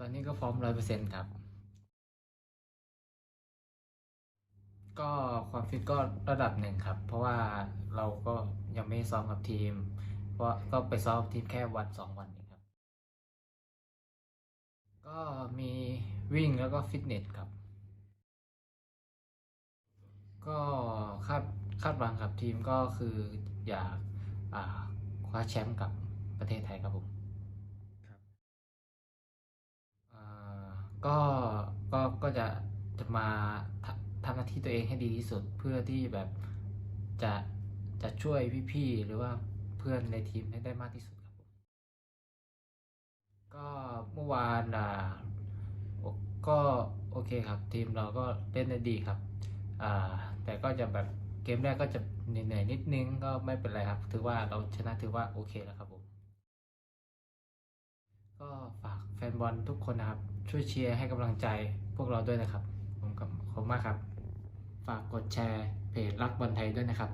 ตอนนี้ก็พร้อมร้อยเปอร์เซ็นต์ครับ ก็ความฟิตก็ระดับหนึ่งครับ เพราะว่าเราก็ยังไม่ซ้อมกับทีม เพราะก็ไปซ้อมทีมแค่วันสองวันเองครับ ก็มีวิ่งแล้วก็ฟิตเนสครับ ก็คาดคาดหวังกับทีมก็คืออยากคว้าแชมป์กับประเทศไทยครับผม ครับ อ่า ก็ก็ก็จะจะมาทำหน้าที่ตัวเองให้ดีที่สุดเพื่อที่แบบจะจะช่วยพี่ๆหรือว่าเพื่อนในทีมให้ได้มากที่สุดครับผมก็เมื่อวานอ่าก็โอเคครับ ทีมเราก็เล่นได้ดีครับอ่าแต่ก็จะแบบเกมแรกก็จะเหนื่อยนิดนึงก็ไม่เป็นไรครับ ถือว่าเราชนะถือว่าโอเคแล้วครับผม นบอลทุกคนนะครับ ช่วยเชียร์ให้กำลังใจพวกเราด้วยนะครับ ผมขอบคุณมากครับ ฝากกดแชร์เพจรักบอลไทยด้วยนะครับ